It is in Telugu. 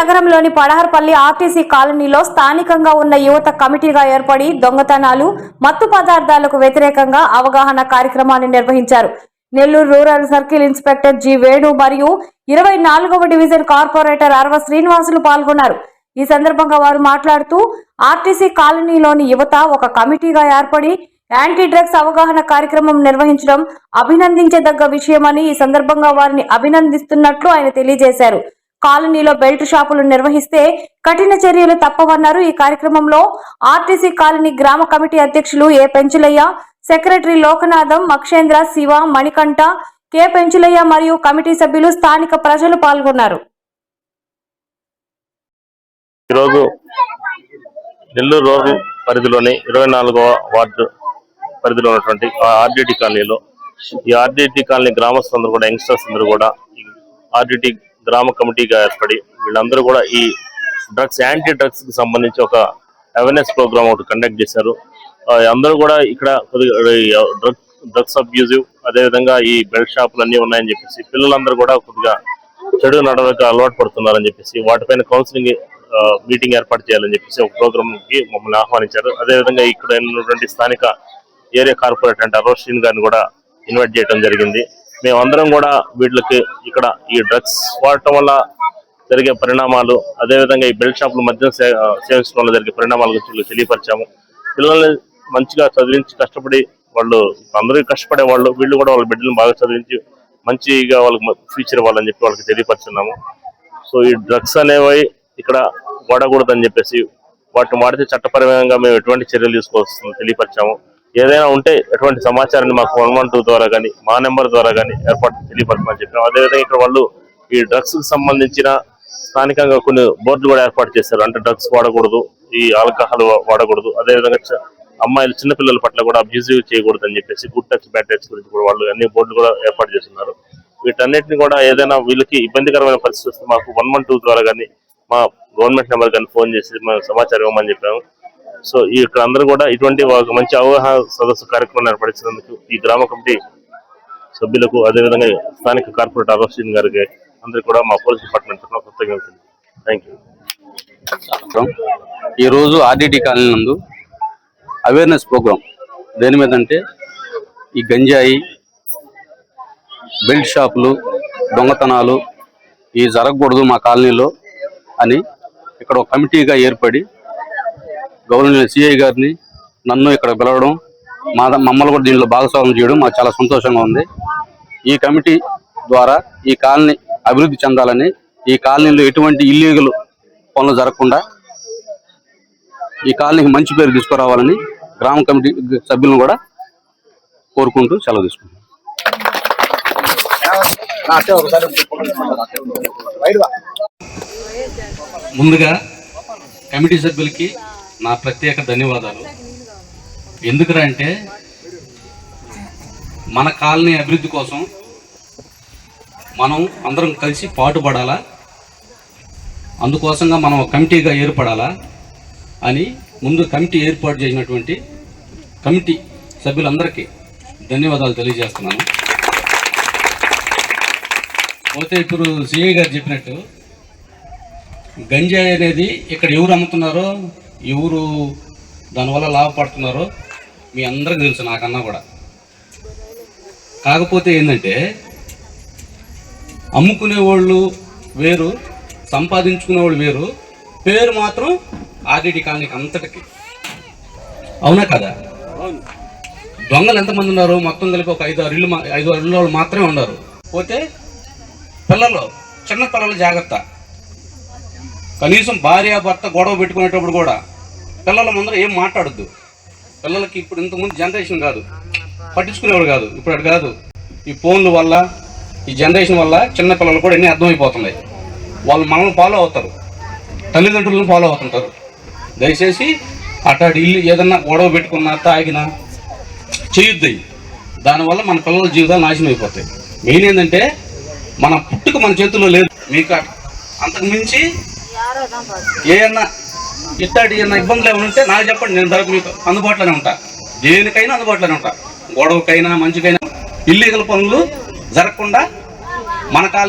నగరంలోని పడహర్పల్లి ఆర్టీసీ కాలనీలో స్థానికంగా ఉన్న యువత కమిటీగా ఏర్పడి దొంగతనాలు మత్తు పదార్థాలకు వ్యతిరేకంగా అవగాహన కార్యక్రమాన్ని నిర్వహించారు. Nellore rural circle inspector G Venu మరియు ఇరవై నాలుగవ డివిజన్ కార్పొరేటర్ అరవ శ్రీనివాసులు పాల్గొన్నారు. ఈ సందర్భంగా వారు మాట్లాడుతూ ఆర్టీసీ కాలనీలోని యువత ఒక కమిటీగా ఏర్పడి యాంటీ డ్రగ్స్ అవగాహన కార్యక్రమం నిర్వహించడం అభినందించదగ్గ విషయమని ఈ సందర్భంగా వారిని అభినందిస్తున్నట్లు ఆయన తెలియజేశారు. కాలనీలో బెల్ట్ షాపులు నిర్వహిస్తే కఠిన చర్యలు తప్పవన్నారు ఈ కార్యక్రమంలో ఆర్టీసీ కాలనీ గ్రామ కమిటీ అధ్యక్షులు A Penchulaiah secretary Lokanatham Makshendra Shiva Manikanta K Penchulaiah మరియు కమిటీ సభ్యులు స్థానిక ప్రజలు పాల్గొన్నారు. ఈరోజు నెల్లూరు రోడ్డు పరిధిలోని ఇరవై నాలుగవ వార్డు పరిధిలో ఉన్నటువంటి ఆర్డిటి కాలనీలో ఈ ఆర్డిటి కాలనీ గ్రామస్తులందరూ కూడా యంగ్స్టర్స్ అందరూ కూడా ఆర్డిటి గ్రామ కమిటీగా ఏర్పడి వీళ్ళందరూ కూడా ఈ డ్రగ్స్ యాంటీ డ్రగ్స్కి సంబంధించి ఒక అవేర్నెస్ ప్రోగ్రామ్ ఒకటి కండక్ట్ చేశారు. అందరూ కూడా ఇక్కడ కొద్దిగా డ్రగ్ డ్రగ్స్ అబ్యూజివ్ అదేవిధంగా ఈ బెల్ట్ షాపులు అన్నీ ఉన్నాయని చెప్పేసి పిల్లలందరూ కూడా కొద్దిగా చెడు నడవడికి అలవాటు పడుతున్నారని చెప్పేసి వాటిపైన కౌన్సిలింగ్ మీటింగ్ ఏర్పాటు చేయాలని చెప్పేసి ఒక ప్రోగ్రామ్కి మమ్మల్ని ఆహ్వానించారు. అదేవిధంగా ఇక్కడ ఉన్నటువంటి స్థానిక ఏరియా కార్పొరేటర్ అంటే అరోషిన్ గారిని కూడా ఇన్వైట్ చేయడం జరిగింది. మేమందరం కూడా వీళ్ళకి ఇక్కడ ఈ డ్రగ్స్ వాడటం వల్ల జరిగే పరిణామాలు అదేవిధంగా ఈ బెల్ట్ షాపుల మద్యం సేవించడం వల్ల జరిగే పరిణామాల గురించి తెలియపరిచాము. పిల్లల్ని మంచిగా చదివించి కష్టపడి వాళ్ళు అందరూ కష్టపడే వాళ్ళు వీళ్ళు కూడా వాళ్ళ బిడ్డలను బాగా చదివించి మంచిగా వాళ్ళకి ఫ్యూచర్ ఇవ్వాలని చెప్పి వాళ్ళకి తెలియపరుచున్నాము. సో ఈ డ్రగ్స్ అనేవి ఇక్కడ వాడకూడదని చెప్పేసి వాటిని వాడితే చట్టపరంగా మేము ఎటువంటి చర్యలు తీసుకోవాల్సిందో తెలియపరిచాము. ఏదైనా ఉంటే ఎటువంటి సమాచారాన్ని మాకు వన్ వన్ టూ ద్వారా కానీ మా నెంబర్ ద్వారా కానీ ఏర్పాటు తెలియపరచమని చెప్పాము అదేవిధంగా ఇక్కడ వాళ్ళు ఈ డ్రగ్స్కి సంబంధించిన స్థానికంగా కొన్ని బోర్డులు కూడా ఏర్పాటు చేశారు. అంటే డ్రగ్స్ వాడకూడదు ఈ ఆల్కహాల్ వాడకూడదు. అదేవిధంగా అమ్మాయిలు చిన్నపిల్లల పట్ల కూడా అబ్యూజివ్ చేయకూడదు అని చెప్పేసి గుడ్ టచ్ బ్యాడ్ టచ్ గురించి కూడా వాళ్ళు అన్ని బోర్డులు కూడా ఏర్పాటు చేస్తున్నారు. వీటన్నిటిని కూడా ఏదైనా వీళ్ళకి ఇబ్బందికరమైన పరిస్థితి వస్తే మాకు వన్ వన్ టూ ద్వారా కానీ మా గవర్నమెంట్ నెంబర్ కానీ ఫోన్ చేసి మేము సమాచారం ఇవ్వమని చెప్పాము. సో ఈ ఇక్కడ అందరూ కూడా ఇటువంటి ఒక మంచి అవగాహన సదస్సు కార్యక్రమం ఏర్పరిచినందుకు ఈ గ్రామ కమిటీ సభ్యులకు అదేవిధంగా స్థానిక కార్పొరేటర్ అరోషిన్ గారికి అందరికీ కూడా మా పోలీస్ డిపార్ట్మెంట్ తరఫున కృతజ్ఞతలు థ్యాంక్ యూ ఈరోజు ఆర్డిటి కాలనీ నందు అవేర్నెస్ ప్రోగ్రామ్ దేని మీద అంటే ఈ గంజాయి బెల్ట్ షాపులు దొంగతనాలు ఈ జరగకూడదు మా కాలనీలో అని ఇక్కడ ఒక కమిటీగా ఏర్పడి గవర్నర్ సిఐ గారిని నన్ను ఇక్కడ పిలవడం మా మమ్మల్ని కూడా దీనిలో భాగస్వామ్యం చేయడం మాకు చాలా సంతోషంగా ఉంది. ఈ కమిటీ ద్వారా ఈ కాలనీ అభివృద్ధి చెందాలని ఈ కాలనీలో ఎటువంటి ఇల్లీగల్ పనులు జరగకుండా ఈ కాలనీకి మంచి పేరు తీసుకురావాలని గ్రామ కమిటీ సభ్యులను కూడా కోరుకుంటూ సెలవు తీసుకుంటాం ముందుగా కమిటీ సభ్యులకి నా ప్రత్యేక ధన్యవాదాలు. ఎందుకురా అంటే మన కాలనీ అభివృద్ధి కోసం మనం అందరం కలిసి పాటుపడాలా? అందుకోసంగా మనం కమిటీగా ఏర్పడాలా? అని ముందు కమిటీ ఏర్పాటు చేసినటువంటి కమిటీ సభ్యులందరికీ ధన్యవాదాలు తెలియజేస్తున్నాను. పోతే ఇప్పుడు సిఐ గారు చెప్పినట్టు గంజాయి అనేది ఇక్కడ ఎవరు అమ్ముతున్నారో ఎవరు దానివల్ల లాభపడుతున్నారో మీ అందరికీ తెలుసు నాకన్నా కూడా. కాకపోతే ఏంటంటే అమ్ముకునే వాళ్ళు వేరు సంపాదించుకునే వాళ్ళు వేరు పేరు మాత్రం ఆర్డిటి కాలనీకి అంతటికి. అవునా కదా? దొంగలు ఎంతమంది ఉన్నారు? మొత్తం కలిపి ఒక ఐదు ఆరు మా- ఐదు ఆరు ఇల్లు వాళ్ళు మాత్రమే ఉన్నారు. పోతే పిల్లలు చిన్న పిల్లలు జాగ్రత్త. కనీసం భార్య భర్త గొడవ పెట్టుకునేటప్పుడు కూడా పిల్లల ముందర ఏం మాట్లాడొద్దు. పిల్లలకి ఇప్పుడు ఇంతకుముందు జనరేషన్ కాదు. పట్టించుకునేవాడు కాదు. ఇప్పుడు అటు కాదు. ఈ ఫోన్ల వల్ల ఈ జనరేషన్ వల్ల చిన్న పిల్లలు కూడా ఎన్ని అర్థమైపోతున్నాయి. వాళ్ళు మనల్ని ఫాలో అవుతారు. తల్లిదండ్రులను ఫాలో అవుతుంటారు. దయచేసి అటాడు ఇల్లు ఏదన్నా గొడవ పెట్టుకున్నా తాగినా చేయొద్దు. దానివల్ల మన పిల్లల జీవితాలు నాశనం అయిపోతాయి. మెయిన్ ఏంటంటే మన పుట్టుక మన చేతుల్లో లేదు. మీకు అంతకు మించి ఏమన్నా ఇట్లాంటి ఏమన్నా ఇబ్బందులు ఏమైనా ఉంటే నాకు చెప్పండి నేను ధరకు మీకు అందుబాటులోనే ఉంటా. దేనికైనా అందుబాటులోనే ఉంటా. గొడవకైనా మంచికైనా ఇల్లీగల్ పనులు జరగకుండా మన కాలనీ